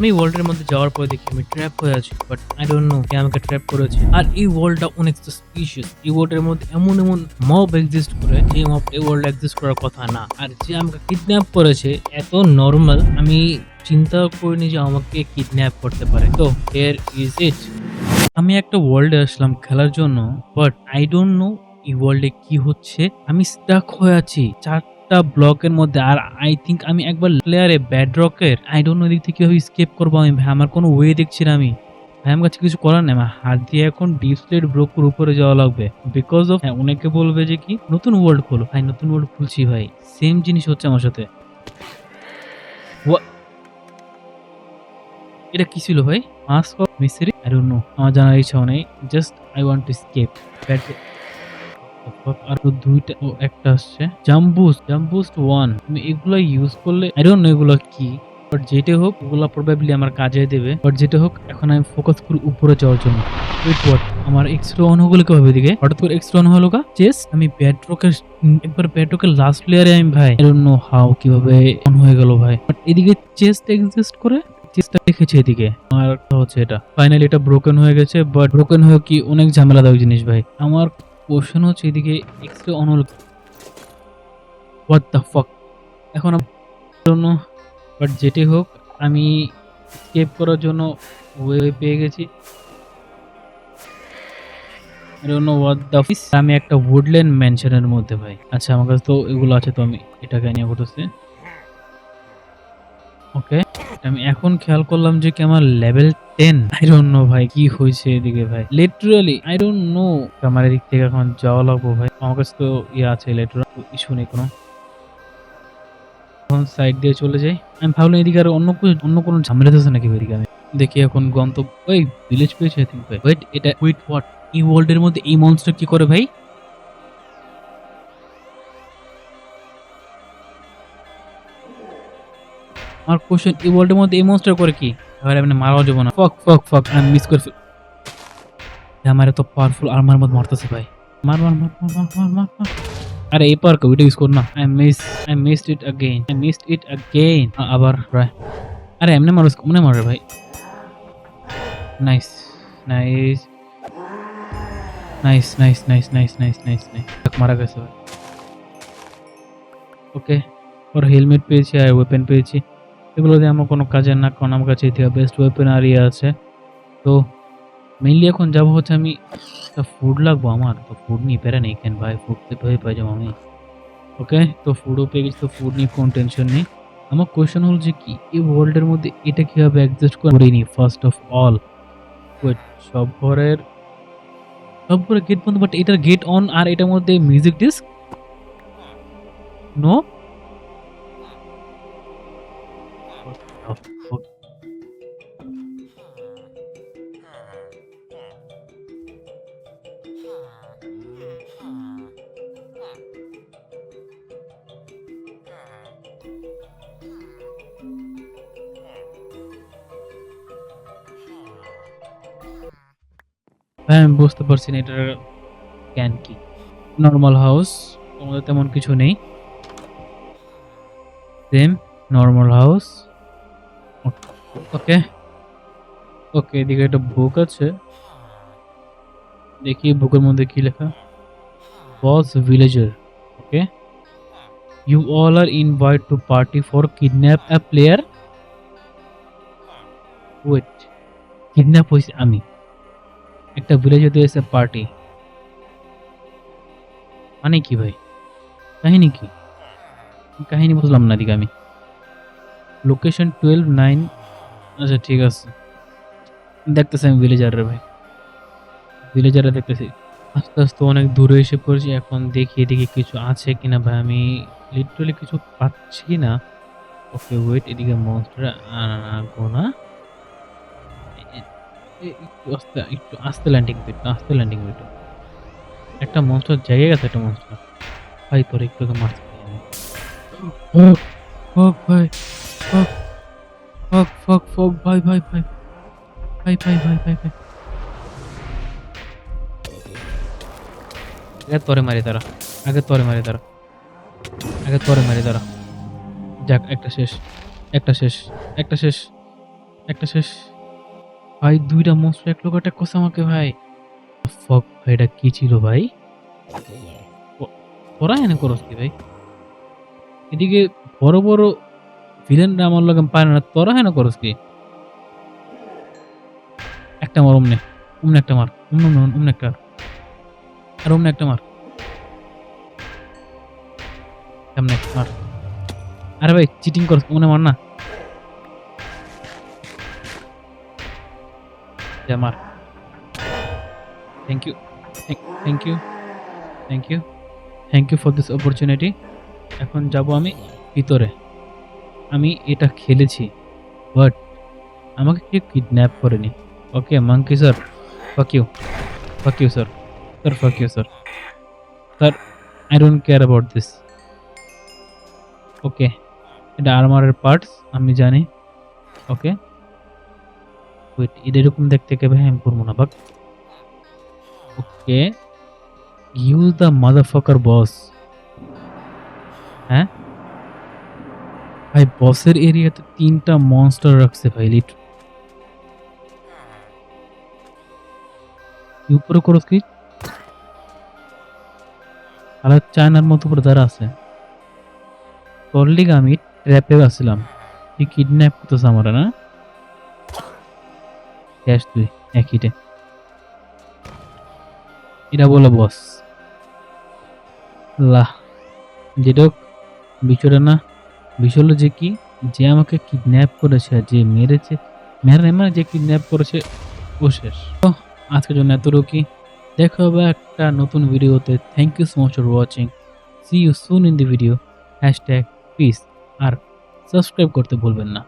আমি ওয়ার্ল্ডের মধ্যে যাওয়ার পরে দেখি আমি ট্র্যাপ হয়ে আছি বাট আই ডোন্ট নো কে আমাকে ট্র্যাপ করেছে। আর এই ওয়ার্ল্ডটা অনেক সাসপিশিয়াস এই ওয়ার্ল্ডের মধ্যে এমন এমন মব এক্সিস্ট করে, যে মব এই ওয়ার্ল্ড এক্সিস্ট করার কথা না। আর যে আমাকে কিডন্যাপ করেছে, এত নর্মাল আমি চিন্তা করিনি যে আমাকে কিডন্যাপ করতে পারে। তো এর ইজ ইট আমি একটা ওয়ার্ল্ডে আসলাম খেলার জন্য বাট আই ডোন্ট নো এই ওয়ার্ল্ডে কি হচ্ছে। আমি স্টাক হয়ে আছি। চারটা ব্লকের মধ্যে, আর আই থিঙ্ক আমি একবার প্লেয়ারে ব্যাড রকের আই ডোন্ট নো এদিক থেকে কীভাবে স্কেপ করব আমি, ভাই, আমার কোনো ওয়ে দেখছি না আমি। ভাই, আমার কাছে কিছু করার নেই, আমার হাত দিয়ে এখন স্টেট ব্রোকের উপরে যাওয়া লাগবে। বিকজ অফ হ্যাঁ অনেকে বলবে যে কি, নতুন ওয়ার্ল্ড খোলো। ভাই, নতুন ওয়ার্ল্ড খুলছি, ভাই। সেম জিনিস হচ্ছে আমার সাথে। এটা কি ছিল, ভাই? মাস্ক অফ মিস্ত্রি আই ডোন্ট নো আমার জানার ইচ্ছাও নেই। Just I want to escape আর তো দুইটা ও একটা আসছে। জাম্বুস ওয়ান এগুলো ইউজ করলে এগুলো কি বাট যেটা হোক ওগুলো প্রবাবলি আমার কাজে দেবে। বাট যেটা হোক, এখন আমি ফোকাস করি উপরে যাওয়ার জন্য। আমার এক্সট্রা অন হলো হঠাৎ করে এক্সট্রা অন হলো কা চেস আমি ব্যাটরকের একবার ব্যাটরকের লাস্ট প্লেয়ারে আমি, ভাই আই কীভাবে অন হয়ে গেল, ভাই। বাট এদিকে চেস্ট এক্সিস্ট করে চেষ্টা দেখেছি এদিকে। আমার হচ্ছে এটা। ফাইনালি এটা ব্রোকেন হয়ে গেছে বাট ব্রোকেন হয়ে কি অনেক ঝামেলাদায়ক জিনিস, ভাই। আমার কোশ্চেন হচ্ছে এদিকে এক্সট্রা অন হলো হোয়াট দ্য ফাক এখন জন্য বাট যেটি হোক, আমি স্কেপ করার জন্য ওয়ে পেয়ে গেছি। আমি একটা উডল্যান্ড ম্যানশনের মধ্যে, ভাই। আচ্ছা আমার কাছে তো এগুলো আছে, তো আমি এটাকে নিয়ে করতেছি ওকে আমি এখন খেয়াল করলাম যে কি আমার level ten I don't know ভাই, কি হয়েছে এদিকে ভাই? লিটারালি আই ডোন্ট নো আমার এদিক থেকে এখন যাওয়া লাগবো ভাই। আমার কাছে তো ইয়ে আছে লিটারাল ইস্যু নেই কোনো। এখন সাইড দিয়ে চলে যাই। আমি ভাবলাম এদিকে আর অন্য কোনো অন্য কোনো ঝামেলা আছে নাকি এদিকে? আমি দেখি এখন গন্তব্য ওই ভিলেজ পেয়েছে আই থিঙ্ক ভাই। ওয়েট এটা উইট হোয়াট এই ওয়ার্ল্ডের মধ্যে এই মনস্টার কি করে ভাই? আমার কোশ্চেন এই ওয়ার্ল্ডের মধ্যে এই মনস্টার করে কি এবার আমি মারাও যাবো না ফক ফক ফক আমি মিস করে ফেল আমার এত পাওয়ারফুল আর্মার মধ্যে মারতেছে ভাই মার মার মার মার মার মার মার মার আরে এই পার ওইটা ইউজ কর না I miss I missed it again I missed it again আবার রায় আরে এমনি মারো মনে মারে ভাই nice nice nice nice nice nice nice nice nice মারা গেছে ভাই ওকে ওর হেলমেট পেয়েছি আর ওয়েপেন পেয়েছি এগুলো দিয়ে আমার কোনো কাজের না, কারণ আমার কাছে থেকে বেস্ট ওয়েপেন আর ইয়ে আছে। তো মেইনলি এখন যাব হচ্ছে আমি ফুড লাগবো আমার। তো ফুড নিয়ে পেরে নেই, কেন ভাই? ফুড তো পেয়ে পাই যাব আমি। ওকে তো ফুডও পেয়ে গেছি, তো ফুড নিয়ে কোনো টেনশন নেই। আমার কোয়েশন হল যে কি? এই ওয়ার্ল্ডের মধ্যে এটা কীভাবে অ্যাডজাস্ট করে নি ফার্স্ট অফ অল সব ঘরের সব ঘরের গেট বন্ধ বাট এটার গেট অন আর এটার মধ্যে মিউজিক ডিস্ক নো হ্যাঁ আমি বুঝতে পারছি না এটার জ্ঞান কি। নর্মাল হাউস তোমাদের তেমন কিছু নেই। Same normal house okay okay এদিকে একটা বুক আছে। দেখি বুকের মধ্যে কি লেখা। Boss villager okay you all are invite to party for kidnap a player wait kidnap হয়েছে আমি। একটা ভিলেজে দিয়েছে পার্টি মানে কি ভাই? কাহিনী কি? কাহিনী বুঝলাম না দিকে আমি। লোকেশন টুয়েলভ নাইন আচ্ছা ঠিক আছে। দেখতেছি আমি ভিলেজারে ভাই। ভিলেজারে দেখতেছি। আস্তে আস্তে অনেক দূরে এসে পড়েছি, এখন দেখি এদিকে কিছু আছে কিনা ভাই। আমি লিটারালি কিছু পাচ্ছি না। ওকে ওয়েট এদিকে মনস্টার গোনা আস্তে, একটু আস্তে ল্যান্ডিং একটু আস্তে ল্যান্ডিং একটু। একটা মনস্টার জায়গায় গেছে, একটা মনস্টার ভাই তোর একটু আগে মারতে ফক ভাই ফক ফক ফক ভাই ভাই ভাই ভাই ভাই ভাই ভাই ভাই। আগে তোরে মারি তারা আগে তোরে মারি তারা আগে তোরে মারি তারা যাক, একটা শেষ একটা শেষ একটা শেষ একটা শেষ। ভাই, দুইটা মনস্টার এক লোক অ্যাটাক করছে আমাকে, ভাই। ফক ভাই, এটা কি ছিল, ভাই? তোরা এনে করস কি, ভাই? এদিকে বড় বড় ভিলেনরা আমার লগে পারে না, তোরা হেন করস কি? একটা মার, অমনে। অমনে একটা মার। অমনে অমনে অমনে একটা। আর অমনে একটা মার। সামনে মার। আরে ভাই চিটিং করস মনে মার না। যা মার thank you thank you thank you thank you for this opportunity এখন যাব আমি ভিতরে। আমি এটা খেলেছি বাট আমাকে কেউ কিডন্যাপ করেনি। Okay monkey sir fuck you fuck you sir sir fuck you sir sir I don't care about this okay এটা আর্মারের পার্টস আমি জানি। ওকে ওয়েট এটা এরকম দেখতে কে ভাই? আমি করব না বাক ওকে ইউজ দ্য মাদারফাকার বস হ্যাঁ? ভাই বসের এরিয়াতে তিনটা মনস্টার রাখছে ভাই লিট উপরে করস কি? আর চায়নার মতো করে দাঁড়া আছে। তোর আমি ট্র্যাপে আসছিলাম তুই কিডন্যাপ করতেছ আমার, না? ক্যাশ তুই এক হিটে এটা বলো বস লাহ যেটা হোক, বিষয়টা না বিষয় যে কি যে আমাকে কিডন্যাপ করেছে যে মেরেছে মেরে মানে যে কিডন্যাপ করেছে ও শেষ। তো আজকের জন্য এতটুকুই। দেখা হবে একটা নতুন ভিডিওতে। Thank you so much for watching see you soon in the video hashtag peace R subscribe করতে ভুলবেন না।